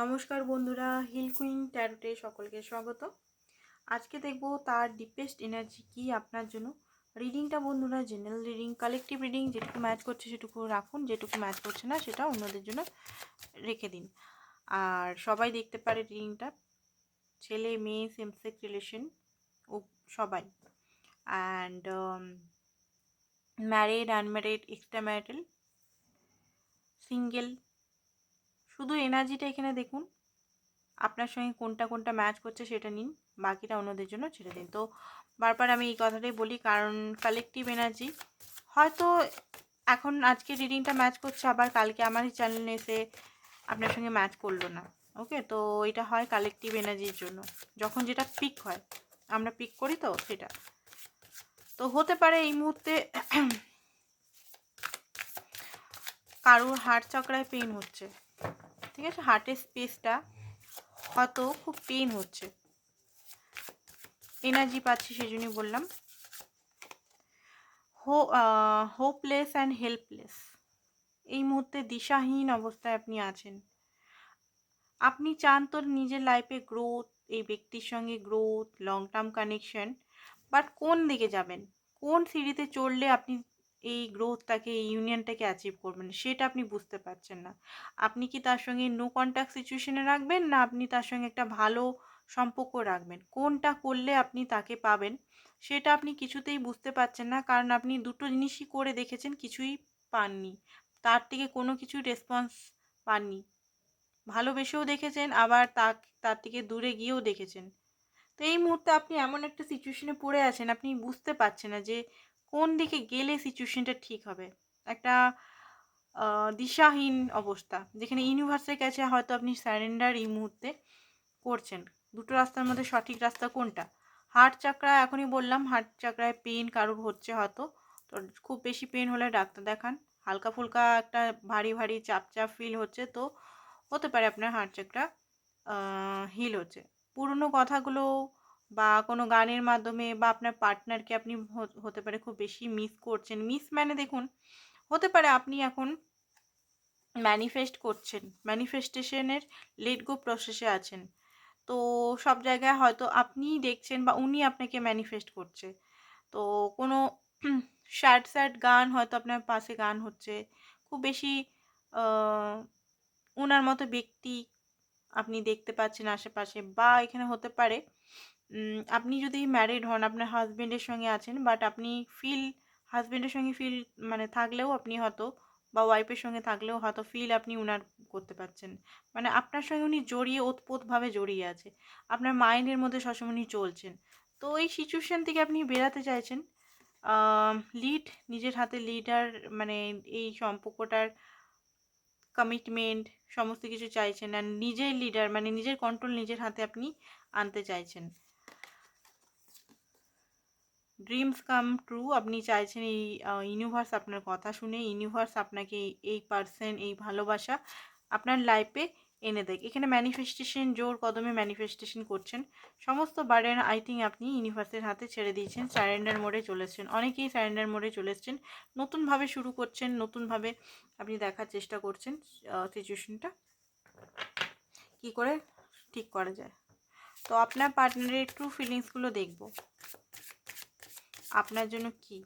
নমস্কার বন্ধুরা, hill queen ট্যারোটে সকলকে স্বাগত। আজকে দেখব তার ডিপেস্ট এনার্জি কি আপনার জন্য। রিডিংটা বন্ধুরা জেনারেল রিডিং কালেকটিভ রিডিং যেটুকু ম্যাচ করছে সেটুকু রাখুন, যেটুকু ম্যাচ করছে না সেটা অন্যদের জন্য রেখে দিন। আর সবাই দেখতে পারে রিডিংটা ছেলে, মেয়ে সেমসেক্স রিলেশন ও সবাই। And married unmarried extra marital single শুধু এনার্জিটা এখানে দেখুন। আপনার সঙ্গে কোনটা কোনটা ম্যাচ করছে সেটা নিন, বাকিটা অন্যদের জন্য ছেড়ে দিন। তো বারবার আমি এই কথাটাই বলি, কারণ কালেকটিভ এনার্জি হয়তো এখন আজকে রিডিংটা ম্যাচ করছে, আবার কালকে আমারই চ্যানেলে এসে আপনার সঙ্গে ম্যাচ করল না। ওকে তো এটা হয় কালেকটিভ এনার্জির জন্য। যখন যেটা পিক হয়, আমরা পিক করি তো সেটা। তো হতে পারে এই মুহূর্তে কারুর হার্ট চক্রায় পেন হচ্ছে। ঠিক আছে? হার্টের স্পেসটা হয়তো খুব পেন হচ্ছে। এনার্জি পাচ্ছি সেই জন্যই বললাম হো হোপলেস অ্যান্ড হেল্পলেস এই মুহূর্তে দিশাহীন অবস্থায় আপনি আছেন। আপনি চান তোর নিজের লাইফে গ্রোথ এই ব্যক্তির সঙ্গে growth long term connection but কোন দিকে যাবেন? কোন সিঁড়িতে চড়লে আপনি এই গ্রোথটাকে এই ইউনিয়নটাকে অ্যাচিভ করবেন, সেটা আপনি বুঝতে পারছেন না। আপনি কি তার সঙ্গে নো কন্ট্যাক্ট সিচুয়েশনে রাখবেন, না আপনি তার সঙ্গে একটা ভালো সম্পর্ক রাখবেন? কোনটা করলে আপনি তাকে পাবেন, সেটা আপনি কিছুতেই বুঝতে পারছেন না, কারণ আপনি দুটো জিনিসই করে দেখেছেন, কিছুই পাননি। তার থেকে কোনো কিছু রেসপন্স পাননি। ভালোবেসেও দেখেছেন, আবার তা তার থেকে দূরে গিয়েও দেখেছেন। তো এই মুহূর্তে আপনি এমন একটা সিচুয়েশনে পড়ে আছেন, আপনি বুঝতে পারছেন না যে কোন দিকে গেলে সিচুয়েশনটা ঠিক হবে? একটা দিশাহীন অবস্থা। যেখানে ইউনিভার্সের কাছে হয়তো আপনি স্যারেন্ডার এই মুহূর্তে করছেন। দুটো রাস্তার মধ্যে সঠিক রাস্তা কোনটা? হার্ট চাকরা এখনই বললাম হার্ট চাকরায় পেন কারোর হচ্ছে হয়তো। তো খুব বেশি পেন হলে ডাক্তার দেখান। হালকা ফুলকা একটা ভারী ভারী চাপ চাপ ফিল হচ্ছে তো, হতে পারে আপনার হার্ট চাকরা হিল হচ্ছে। পুরনো কথাগুলো বা কোনো গানের মাধ্যমে বা আপনার পার্টনারকে আপনি হতে পারে খুব বেশি মিস করছেন। মিস মানে দেখুন, হতে পারে আপনি এখন ম্যানিফেস্ট করছেন ম্যানিফেস্টেশনের লেট গো প্রসেসে আছেন। তো সব জায়গায় হয়তো আপনিই দেখছেন বা উনি আপনাকে ম্যানিফেস্ট করছে। তো কোনো স্যাড স্যাড গান হয়তো আপনার পাশে গান হচ্ছে। খুব বেশি ওনার মতো ব্যক্তি আপনি দেখতে পাচ্ছেন আশেপাশে বা এখানে হতে পারে আপনি যদি ম্যারিড হন, আপনার হাজব্যান্ডের সঙ্গে আছেন বাট আপনি ফিল হাজব্যান্ডের সঙ্গে ফিল মানে থাকলেও আপনি হয়তো, বা ওয়াইফের সঙ্গে থাকলেও হয়তো ফিল আপনি উনার করতে পারছেন। মানে আপনার সঙ্গে উনি জড়িয়ে ওতপোতভাবে জড়িয়ে আছে। আপনার মাইন্ডের মধ্যে সবসময় উনি চলছেন। তো এই সিচুয়েশান থেকে আপনি বেরাতে চাইছেন লিড নিজের হাতে লিডার মানে এই সম্পর্কটার কমিটমেন্ট সমস্ত কিছু চাইছেন আর নিজের লিডার মানে নিজের কন্ট্রোল নিজের হাতে আপনি আনতে চাইছেন। ড্রিমস কাম ট্রু আপনি চাইছেন এই ইউনিভার্স আপনার কথা শুনে ইউনিভার্স আপনাকে এই পার্সন এই ভালোবাসা আপনার লাইফে এনে দেয় এখানে ম্যানিফেস্টেশন জোর কদমে ম্যানিফেস্টেশন করছেন। সমস্ত বার্ডেন আই থিঙ্ক আপনি ইউনিভার্সের হাতে ছেড়ে দিয়েছেন স্যারেন্ডার মোড়ে চলেছেন অনেকেই স্যারেন্ডার মোড়ে চলে এসছেন, নতুনভাবে শুরু করছেন, নতুনভাবে আপনি দেখার চেষ্টা করছেন সিচুয়েশনটা কী করে ঠিক করা যায়? তো আপনার পার্টনারের ট্রু ফিলিংসগুলো দেখব। আপনার জন্য কি?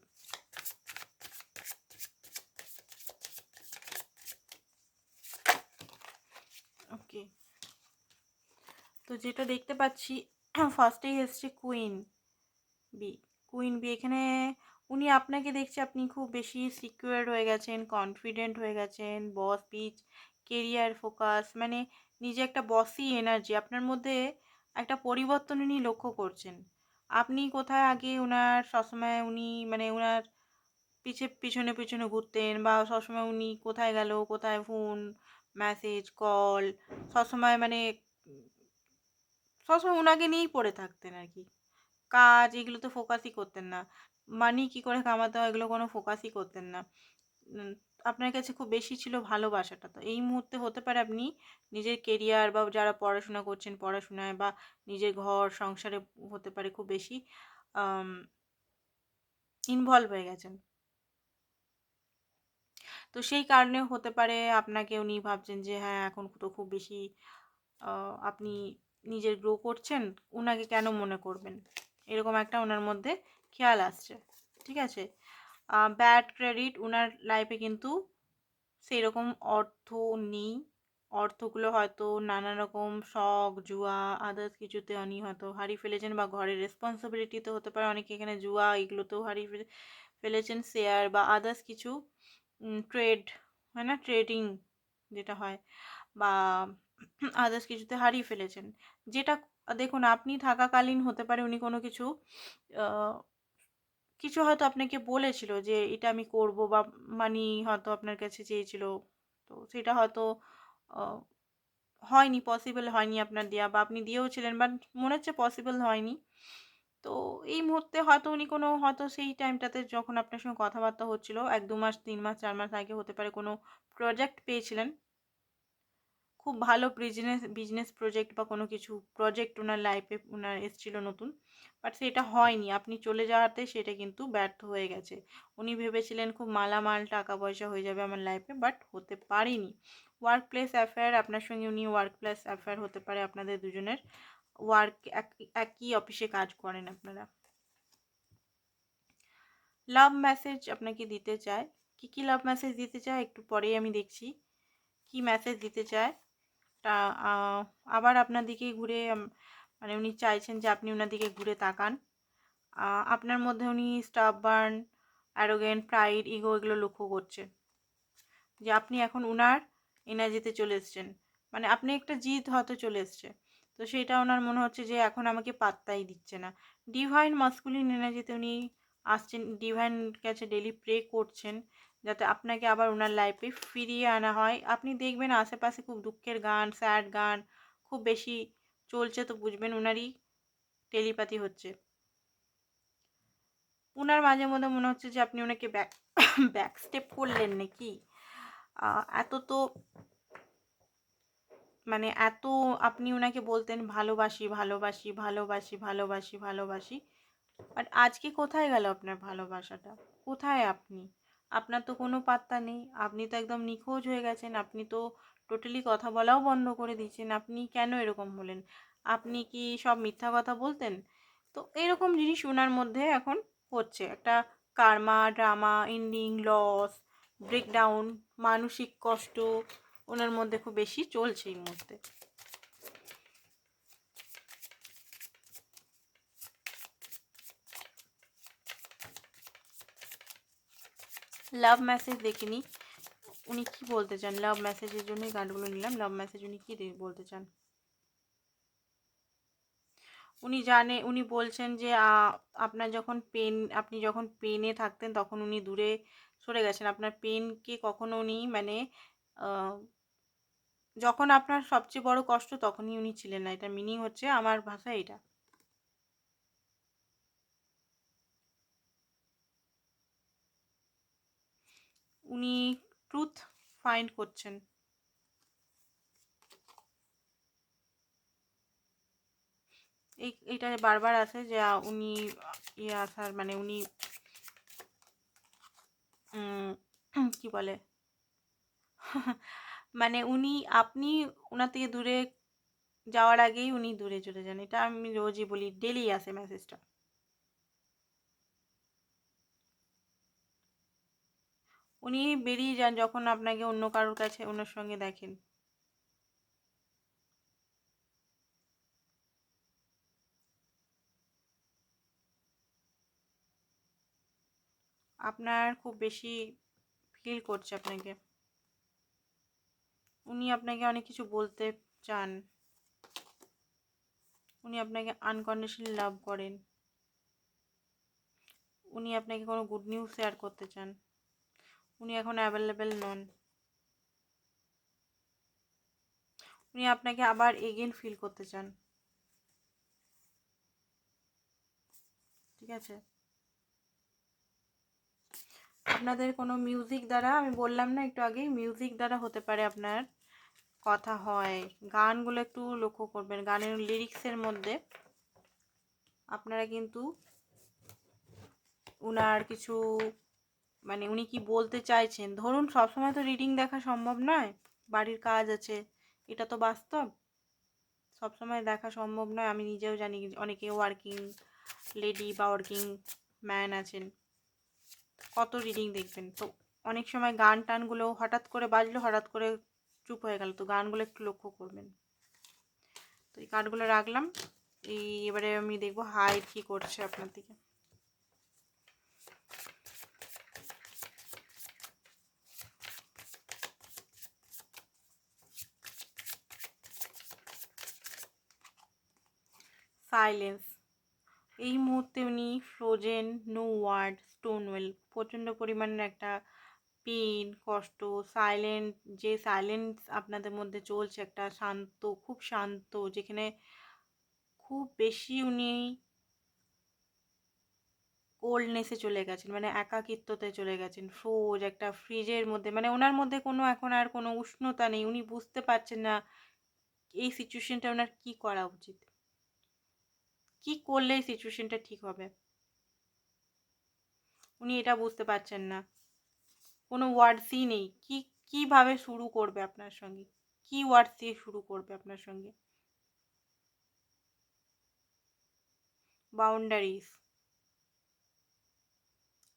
ওকে তো যেটা দেখতে পাচ্ছি ফার্স্টেই এসছে কুইন বি কুইন বি এখানে উনি আপনাকে দেখছে আপনি খুব বেশি সিকিউর হয়ে গেছেন কনফিডেন্ট হয়ে গেছেন বস পিচ কেরিয়ার ফোকাস মানে নিজে একটা বসি এনার্জি আপনার মধ্যে একটা পরিবর্তন উনি লক্ষ্য করছেন। আপনি কোথায় আগে ওনার সবসময় উনি মানে ওনার পিছে, পিছনে পিছনে ঘুরতেন? বা সবসময় উনি কোথায় গেল? কোথায় ফোন মেসেজ কল সবসময় মানে সবসময় ওনাকে নিয়েই পড়ে থাকতেন আর কি। কাজ এগুলো তো ফোকাসই করতেন না। মানি কী করে কামাতে হয় এগুলো কোনো ফোকাসই করতেন না। আপনার কাছে খুব বেশি ছিল ভালোবাসাটা। তো এই মুহূর্তে হতে পারে আপনি নিজের কেরিয়ার বা যারা পড়াশোনা করছেন পড়াশোনায় বা নিজের ঘর, সংসারে হতে পারে খুব বেশি ইনভলভ হয়ে গেছেন। তো সেই কারণে হতে পারে আপনাকে উনি ভাবছেন যে হ্যাঁ এখন তো খুব বেশি আপনি নিজের গ্রো করছেন ওনাকে কেন মনে করবেন? এরকম একটা ওনার মধ্যে খেয়াল আসছে। ঠিক আছে? ব্যাড ক্রেডিট ওনার লাইফে কিন্তু সেই রকম অর্থ নেই। অর্থগুলো হয়তো নানা রকম শখ, জুয়া আদার্স কিছুতে উনি হয়তো হারিয়ে ফেলেছেন বা ঘরের রেসপন্সিবিলিটিতে হতে পারে। অনেকে এখানে জুয়া, এগুলোতেও হারিয়ে ফেলে, ফেলেছেন শেয়ার বা আদার্স কিছু ট্রেড হয় না? ট্রেডিং যেটা হয় বা আদার্স কিছুতে হারিয়ে ফেলেছেন। যেটা, দেখুন, আপনি থাকাকালীন হতে পারে উনি কোনো কিছু কিছু হয়তো আপনাকে বলেছিল যে, এটা আমি করব বা মানি হয়তো আপনার কাছে চেয়েছিল। তো সেটা হয়তো হয়নি পসিবল হয়নি আপনার দেওয়া বা আপনি দিয়েওছিলেন বাট মনে হচ্ছে পসিবল হয়নি। তো এই মুহূর্তে হয়তো উনি কোনো, হয়তো সেই টাইমটাতে যখন আপনার সঙ্গে কথাবার্তা হচ্ছিল, এক, দু মাস, তিন মাস, চার মাস আগে হতে পারে কোনো প্রজেক্ট পেয়েছিলেন খুব ভালো বিজনেস বিজনেস প্রজেক্ট বা কোনো কিছু প্রজেক্ট ওনার লাইফে ওনার এসেছিল নতুন। বাট সেটা হয়নি। আপনি চলে যাওয়াতে সেটা কিন্তু ব্যর্থ হয়ে গেছে। উনি ভেবেছিলেন খুব মালামাল টাকা পয়সা হয়ে যাবে আমার লাইফে বাট হতে পারেনি। ওয়ার্ক প্লেস অ্যাফেয়ার আপনার সঙ্গে উনি ওয়ার্ক প্লেস অ্যাফেয়ার হতে পারে, আপনাদের দুজনের ওয়ার্ক একই অফিসে কাজ করেন আপনারা। লাভ মেসেজ আপনাকে দিতে চায়। কি কি লাভ মেসেজ দিতে চায়? একটু পরেই আমি দেখছি। কি মেসেজ দিতে চায়? তা আবার আপনার দিকে ঘুরে মানে উনি চাইছেন যে আপনি ওনার দিকে ঘুরে তাকান। আপনার মধ্যে উনি stuff burn arrogant pride ego এগুলো লক্ষ্য করছে। যে আপনি এখন উনার এনার্জিতে চলে এসছেন। মানে আপনি একটা জিদ হয়তো চলে এসছে। তো সেটা ওনার মনে হচ্ছে যে এখন আমাকে পাত্তাই দিচ্ছে না। ডিভাইন মাস্কুলিন এনার্জিতে উনি আসছেন ডিভাইন কাছে ডেলি প্রে করছেন। যাতে আপনাকে আবার ওনার লাইফে ফিরিয়ে আনা হয়। আপনি দেখবেন আশেপাশে খুব দুঃখের গান স্যাড গান খুব বেশি চলছে তো বুঝবেন ওনারই টেলিপ্যাথি হচ্ছে। ওনার মাঝে মধ্যে মনে হচ্ছে যে আপনি ওনাকে ব্যাক ব্যাক স্টেপ করলেন নাকি? এত তো মানে এত আপনি ওনাকে বলতেন ভালোবাসি ভালোবাসি ভালোবাসি ভালোবাসি ভালোবাসি বাট আজকে কোথায় গেল আপনার ভালোবাসাটা? কোথায় আপনি? আপনার তো কোনো পাত্তা নেই। আপনি তো একদম নিখোঁজ হয়ে গেছেন। আপনি তো টোটালি কথা বলাও বন্ধ করে দিয়েছেন। আপনি কেন এরকম হলেন? আপনি কি সব মিথ্যা কথা বলতেন? তো এরকম জিনিস ওনার মধ্যে এখন হচ্ছে। একটা karma, drama ending loss breakdown মানসিক কষ্ট ওনার মধ্যে খুব বেশি চলছে এই মুহূর্তে। লাভ মেসেজ দেখিনি। উনি কি বলতে চান? লাভ মেসেজের জন্যই গানগুলো নিলাম। লাভ মেসেজ উনি কী বলতে চান? উনি জানে, উনি বলছেন যে আপনার যখন পেন আপনি যখন পেনে থাকতেন তখন উনি দূরে সরে গেছেন। আপনার পেনকে কখনো উনি মানে যখন আপনার সবচেয়ে বড় কষ্ট তখনই উনি ছিলেন না। এটা মিনিং হচ্ছে, আমার ভাষা এটা উনি ট্রুথ ফাইন্ড করছেন। এই এটা বারবার আসে যে উনি ইয়ে আসার মানে উনি কি বলে? মানে উনি, আপনি ওনার থেকে দূরে যাওয়ার আগেই উনি দূরে চলে যান। এটা আমি রোজই বলি ডেলি আসে মেসেজটা উনি বেরিয়ে যান যখন আপনাকে অন্য কারোর কাছে ওনার সঙ্গে দেখেন। আপনার খুব বেশি ফিল করছে আপনাকে। উনি আপনাকে অনেক কিছু বলতে চান। উনি আপনাকে আনকন্ডিশনাল লাভ করেন। উনি আপনাকে কোনো গুড নিউজ শেয়ার করতে চান। উনি এখন অ্যাভেলেবেল নন। উনি আপনাকে আবার এগেন ফিল করতে চান। ঠিক আছে? আপনাদের কোনো মিউজিক দ্বারা, আমি বললাম না একটু আগেই মিউজিক দ্বারা হতে পারে আপনার কথা হয়। গানগুলো একটু লক্ষ্য করবেন। গানের লিরিক্সের মধ্যে আপনারা কিন্তু উনার কিছু মানে উনি কি বলতে চাইছেন? ধরুন সবসময় তো রিডিং দেখা সম্ভব নয়। বাড়ির কাজ আছে। এটা তো বাস্তব। সবসময় দেখা সম্ভব নয়। আমি নিজেও জানি অনেকে ওয়ার্কিং লেডি বা ওয়ার্কিং ম্যান আছেন। কত রিডিং দেখবেন। তো অনেক সময় গান টানগুলো হঠাৎ করে বাজলো, হঠাৎ করে চুপ হয়ে গেল। তো গানগুলো একটু লক্ষ্য করবেন। তো এই কার্ডগুলো রাখলাম। এই এবারে আমি দেখব হাইট কি করছে আপনার দিকে। সাইলেন্স এই মুহূর্তে উনি ফ্রোজেন নো ওয়ার্ড স্টোনওয়েল প্রচণ্ড পরিমাণের একটা পেন কষ্ট সাইলেন্ট যে সাইলেন্স আপনাদের মধ্যে চলছে, একটা শান্ত, খুব শান্ত, যেখানে খুব বেশি উনি কোল্ডনেসে চলে গেছেন মানে একাকিত্বতে চলে গেছেন ফ্রোজ একটা ফ্রিজের মধ্যে মানে ওনার মধ্যে কোনো এখন আর কোনো উষ্ণতা নেই, উনি বুঝতে পারছেন না এই সিচুয়েশনটা ওনার কী করা উচিত। কি করলে এই সিচুয়েশনটা ঠিক হবে? উনি এটা বুঝতে পারছেন না। কোনো ওয়ার্ডসই নেই। কি, কীভাবে শুরু করবে আপনার সঙ্গে? কি ওয়ার্ডস দিয়ে শুরু করবে আপনার সঙ্গে? বাউন্ডারিজ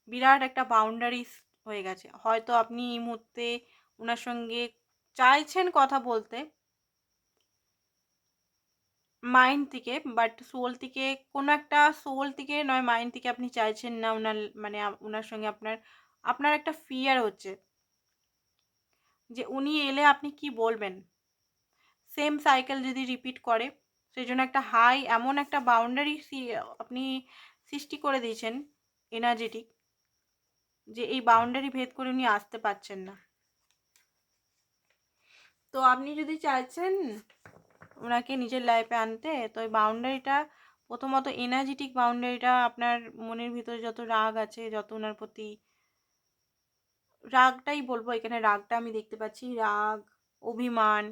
বিরাট একটা বাউন্ডারিজ হয়ে গেছে। হয়তো আপনি এই মুহূর্তে ওনার সঙ্গে চাইছেন কথা বলতে মাইন্ড থেকে বাট সোল থেকে কোনো একটা সোল থেকে নয় মাইন্ড থেকে আপনি চাইছেন না ওনার মানে ওনার সঙ্গে আপনার আপনার একটা ফিয়ার হচ্ছে। যে উনি এলে আপনি কি বলবেন? সেম সাইকেল যদি রিপিট করে সেই জন্য একটা হাই এমন একটা বাউন্ডারি আপনি সৃষ্টি করে দিয়েছেন এনার্জেটিক যে এই বাউন্ডারি ভেদ করে উনি আসতে পারছেন না। তো আপনি যদি চাইছেন ওনাকে নিজের লাইফে আনতে। তো ওই বাউন্ডারিটা প্রথমত এনার্জেটিক বাউন্ডারিটা আপনার মনের ভিতরে যত রাগ আছে, যত ওনার প্রতি রাগটাই বলব, এখানে রাগটা আমি দেখতে পাচ্ছি, রাগ, অভিমান।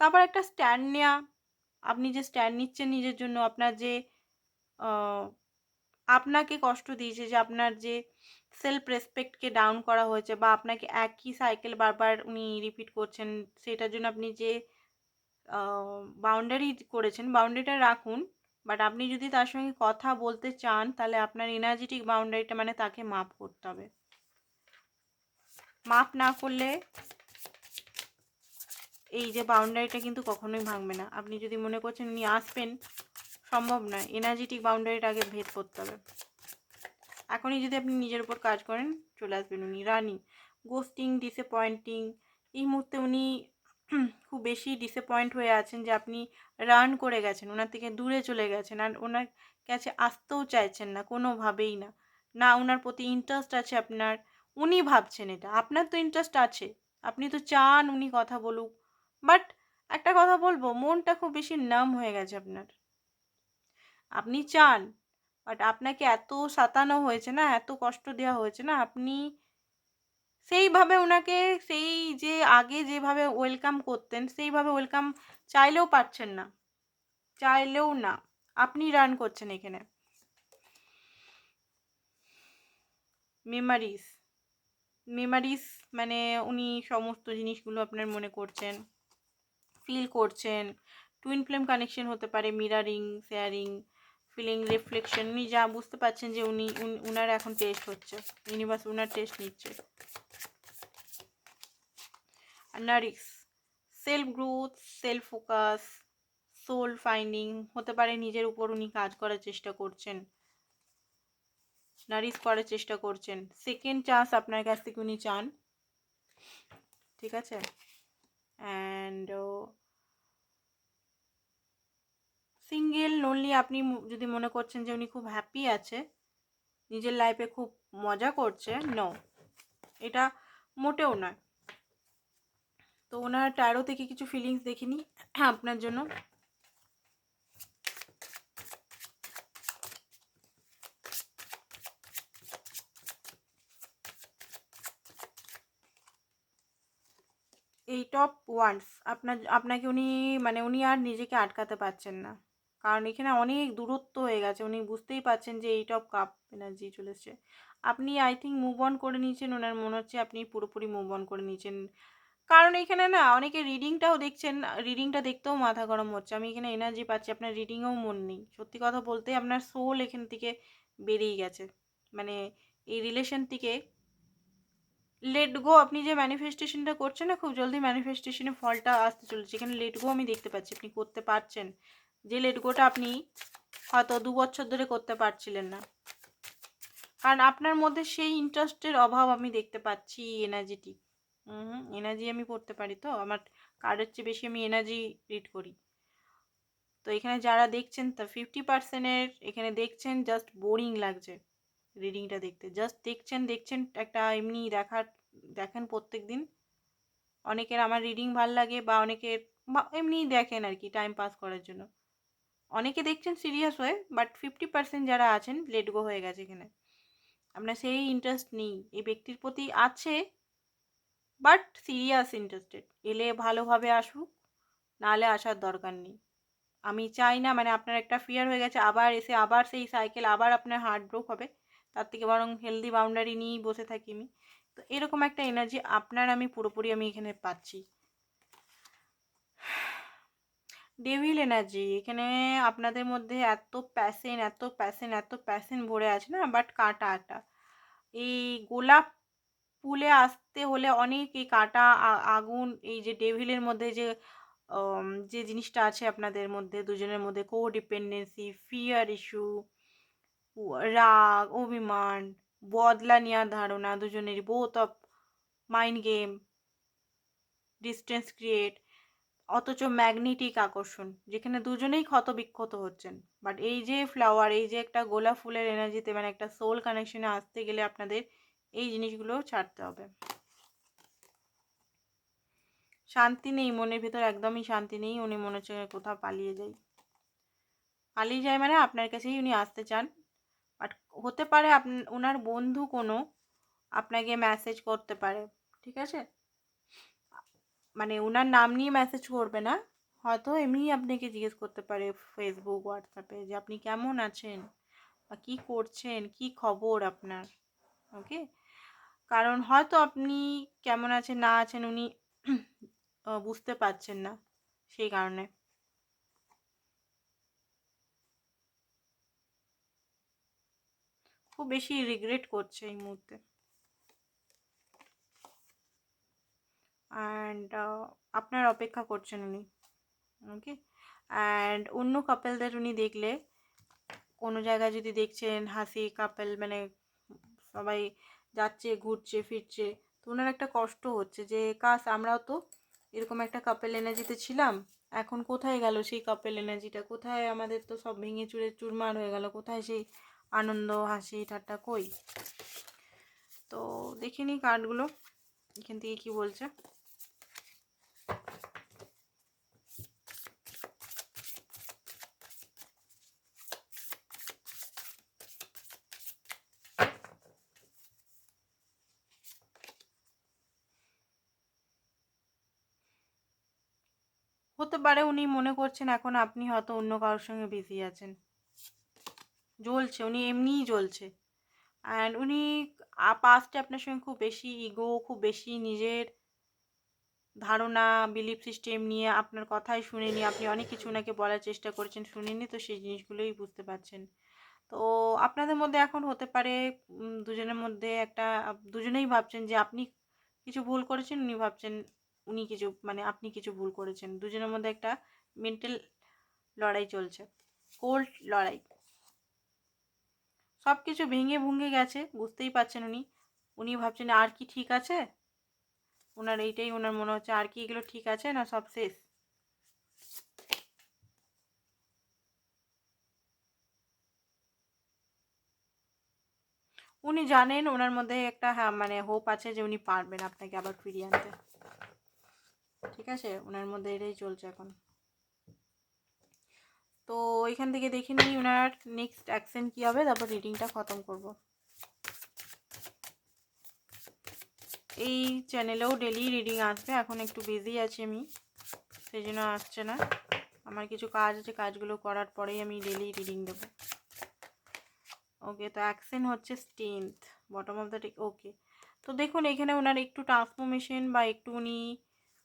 তারপর একটা স্ট্যান্ড নেওয়া আপনি যে স্ট্যান্ড নিচ্ছেন নিজের জন্য, আপনার যে আপনাকে কষ্ট দিয়েছে যে আপনার যে সেলফ রেসপেক্টকে ডাউন করা হয়েছে বা আপনাকে একই সাইকেল বারবার উনি রিপিট করছেন, সেটার জন্য আপনি যে বাউন্ডারি করেছেন বাউন্ডারিটা রাখুন বাট আপনি যদি তার সঙ্গে কথা বলতে চান, তাহলে আপনার এনার্জেটিক বাউন্ডারিটা মানে তাকে মাপ করতে হবে। মাপ না করলে এই যে বাউন্ডারিটা কিন্তু কখনোই ভাঙবে না। আপনি যদি মনে করছেন উনি আসবেন, সম্ভব নয় এনার্জেটিক বাউন্ডারিটা আগে ভেদ করতে হবে। এখনই যদি আপনি নিজের উপর কাজ করেন, চলে আসবেন উনি, রানিং। গোস্টিং ডিসঅ্যাপয়েন্টিং এই মুহূর্তে উনি খুব বেশি ডিসঅ্যাপয়েন্ট হয়ে আছেন যে আপনি রান করে গেছেন, ওনার থেকে দূরে চলে গেছেন আর ওনার কাছে আসতেও চাইছেন না কোনোভাবেই না। না, ওনার প্রতি ইন্টারেস্ট আছে আপনার, উনি ভাবছেন এটা, আপনার তো ইন্টারেস্ট আছে, আপনি তো চান উনি কথা বলুক বাট একটা কথা বলব, মনটা খুব বেশি নাম হয়ে গেছে আপনার। আপনি চান বাট আপনাকে এত সাতানো হয়েছে না, এত কষ্ট দেওয়া হয়েছে না, আপনি সেইভাবে ওনাকে সেই যে আগে যেভাবে ওয়েলকাম করতেন, সেইভাবে ওয়েলকাম চাইলেও পাচ্ছেন না। চাইলেও না। আপনি রান করছেন এখানে। মেমারিস। মেমারিস মানে উনি সমস্ত জিনিসগুলো আপনার মনে করছেন, ফিল করছেন। টুইন ফ্লেম কানেকশন হতে পারে, মিরারিং শেয়ারিং ফিলিং রিফ্লেকশন। উনি যা বুঝতে পারছেন যে উনি, উনার এখন টেস্ট হচ্ছে। ইউনিভার্স, উনার টেস্ট নিচ্ছে। নারিক্স self growth self focus soul finding হতে পারে নিজের উপর উনি কাজ করার চেষ্টা করছেন। নারিশ করার চেষ্টা করছেন। সেকেন্ড চান্স আপনার কাছ থেকে উনি চান। ঠিক আছে? অ্যান্ড সিঙ্গেল লোনলি আপনি যদি মনে করছেন যে উনি খুব হ্যাপি আছে, নিজের লাইফে খুব মজা করছে নো এটা মোটেও নয়। তো ওনার ট্যারো থেকে কিছু ফিলিংস দেখিনি আপনার জন্য। এইট অফ ওয়ান্স আপনার, আপনাকে উনি মানে উনি আর নিজেকে আটকাতে পারছেন না। কারণ এখানে অনেক দূরত্ব হয়ে গেছে, উনি বুঝতেই পারছেন যে এইট অফ কাপ এনার্জি চলে এসছে। আপনি আই থিঙ্ক মুভ অন করে নিয়েছেন, ওনার মনে হচ্ছে আপনি পুরোপুরি মুভ অন করে নিয়েছেন। কারণ এখানে না অনেকে রিডিংটাও দেখছেন রিডিংটা দেখতেও মাথা গরম হচ্ছে। আমি এখানে এনার্জি পাচ্ছি, আপনার রিডিংয়েও মন নেই। সত্যি কথা বলতে আপনার সোল এখান থেকে বেরিয়ে গেছে। মানে এই রিলেশন থেকে লেট গো আপনি যে ম্যানিফেস্টেশনটা করছেন না, খুব জলদি ম্যানিফেস্টেশনে ফলটা আসতে চলেছে। এখানে লেট গো আমি দেখতে পাচ্ছি, আপনি করতে পারছেন। যে লেট গোটা আপনি হয়তো দু বছর ধরে করতে পারছিলেন না। কারণ আপনার মধ্যে সেই ইন্টারেস্টের অভাব আমি দেখতে পাচ্ছি এনার্জেটিক হুম এনার্জি আমি পড়তে পারি তো? আমার কার্ডের চেয়ে বেশি আমি এনার্জি রিড করি। তো এখানে যারা দেখছেন, তা ফিফটি পার্সেন্টের এখানে দেখছেন জাস্ট বোরিং লাগছে রিডিংটা দেখতে। জাস্ট দেখছেন দেখছেন, একটা এমনি দেখার, দেখেন প্রত্যেক দিন অনেকের আমার রিডিং ভালো লাগে বা অনেকের বা এমনি দেখেন আর কি টাইম পাস করার জন্য। অনেকে দেখছেন সিরিয়াস হয়ে বাট ফিফটি পার্সেন্ট যারা আছেন লেট গো হয়ে গেছে এখানে। আপনার সেই ইন্টারেস্ট নেই। এই ব্যক্তির প্রতি আছে বাট সিরিয়াস ইন্টারেস্টেড। এলে ভালোভাবে আসুক নাহলে আসার দরকার নেই। আমি চাই না মানে আপনার একটা ফিয়ার হয়ে গেছে, আবার এসে আবার সেই সাইকেল আবার আপনার হার্ট ব্রোক হবে, তার থেকে বরং হেলদি বাউন্ডারি নিয়েই বসে থাকি আমি। তো এরকম একটা এনার্জি আপনার আমি পুরোপুরি আমি এখানে পাচ্ছি। ডেভিল এনার্জি এখানে আপনাদের মধ্যে এত প্যাশন এত প্যাশন এত প্যাশন ভরে আছে না বাট কাটা একটা এই গোলাপ ফুলে আসতে হলে অনেক এই কাটা আগুন, এই যে ডেভিলের মধ্যে যে যে জিনিসটা আছে আপনাদের মধ্যে, দুজনের মধ্যে কো ডিপেন্ডেন্সি ফিয়ার ইস্যু রাগ, অভিমান, বদলা নেওয়ার ধারণা, দুজনেরই both of mind game distance create অথচ ম্যাগনেটিক আকর্ষণ, যেখানে দুজনেই ক্ষত বিক্ষত হচ্ছেন। বাট এই যে ফ্লাওয়ার এই যে একটা গোলাপ ফুলের এনার্জিতে মানে একটা সোল কানেকশনে আসতে গেলে আপনাদের এই জিনিসগুলো ছাড়তে হবে। শান্তি নেই, মনের ভিতর একদমই শান্তি নেই, উনি মনে হচ্ছে কোথাও পালিয়ে যাই। পালিয়ে যায় মানে আপনার কাছেই উনি আসতে চান। বাট হতে পারে আপ ওনার বন্ধু কোনো আপনাকে মেসেজ করতে পারে, ঠিক আছে? মানে ওনার নাম নিয়ে মেসেজ করবে না, হয়তো এমনি আপনাকে জিজ্ঞেস করতে পারে ফেসবুক হোয়াটসঅ্যাপে যে আপনি কেমন আছেন? বা কী করছেন? কি খবর আপনার? ওকে কারণ হয়তো আপনি কেমন আছেন, না আছেন উনি বুঝতে পারছেন না সেই কারণে। খুব বেশি রিগ্রেট করছে এই মুহূর্তে। অ্যান্ড আপনার অপেক্ষা করছেন উনি ওকে অ্যান্ড অন্য কাপেলদের উনি দেখলে, কোনো জায়গায় যদি দেখছেন হাসি কাপেল মানে সবাই যাচ্ছে, ঘুরছে, ফিরছে। তো ওনার একটা কষ্ট হচ্ছে যে কাজ আমরাও তো এরকম একটা কাপেল এনার্জিতে ছিলাম। এখন কোথায় গেল সেই কাপেল এনার্জিটা কোথায় আমাদের তো সব ভেঙে চুরে চুরমার হয়ে গেল? কোথায় সেই আনন্দ, হাসি, ঠাট্টা, কই? তো দেখিনি কার্ডগুলো এখান থেকে কী বলছে? হতে পারে উনি মনে করছেন এখন আপনি হয়তো অন্য কারোর সঙ্গে বিজি আছেন। জ্বলছে, উনি এমনিই জ্বলছে। অ্যান্ড উনি পাস্টে আপনার সঙ্গে খুব বেশি ইগো খুব বেশি নিজের ধারণা বিলিফ সিস্টেম নিয়ে আপনার কথাই শুনেনি। আপনি অনেক কিছু ওনাকে বলার চেষ্টা করেছেন শুনেনি তো সেই জিনিসগুলোই বুঝতে পারছেন। তো আপনাদের মধ্যে এখন হতে পারে দুজনের মধ্যে একটা দুজনেই ভাবছেন যে আপনি কিছু ভুল করেছেন, উনি ভাবছেন উনি কিছু মানে আপনি কিছু ভুল করেছেন। দুজনের মধ্যে একটা মেন্টাল লড়াই চলছে কোল্ড লড়াই। সব কিছু ভেঙে ভুঙে গেছে, বুঝতেই পারছেন উনি। উনি ভাবছেন আর কি ঠিক আছে? ওনার এইটাই ওনার মনে হচ্ছে আর কি এগুলো ঠিক আছে না সব শেষ? উনি জানেন ওনার মধ্যে একটা হ্যাঁ মানে হোপ আছে যে উনি পারবেন আপনাকে আবার ফিরিয়ে আনতে। ঠিক আছে? ওনার মধ্যে এটাই চলছে এখন। তো ওইখান থেকে দেখে নিই ওনার নেক্সট অ্যাকশন কী হবে, তারপর রিডিংটা খতম করব। এই চ্যানেলেও ডেলি রিডিং আসবে, এখন একটু বিজি আছি আমি, সেই জন্য আসছে না। আমার কিছু কাজ আছে, কাজগুলো করার পরেই আমি ডেলি রিডিং দেব। ওকে তো অ্যাকশন হচ্ছে strength bottom of the okay তো দেখুন, এখানে ওনার একটু ট্রান্সফরমেশন বা একটু উনি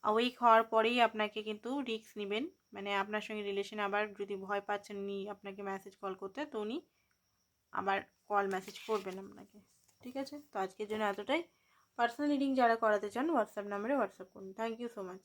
অ্যাওয়েক হওয়ার পরেই আপনাকে কিন্তু রিক্স নেবেন। মানে আপনার সঙ্গে রিলেশন আবার যদি ভয় পাচ্ছেন উনি আপনাকে মেসেজ কল করতে, তো উনি আবার কল মেসেজ করবেন আপনাকে। ঠিক আছে? তো আজকের জন্য এতটাই। পার্সোনাল রিডিং যারা করাতে চান হোয়াটসঅ্যাপ নাম্বারে হোয়াটসঅ্যাপ করুন। Thank you so much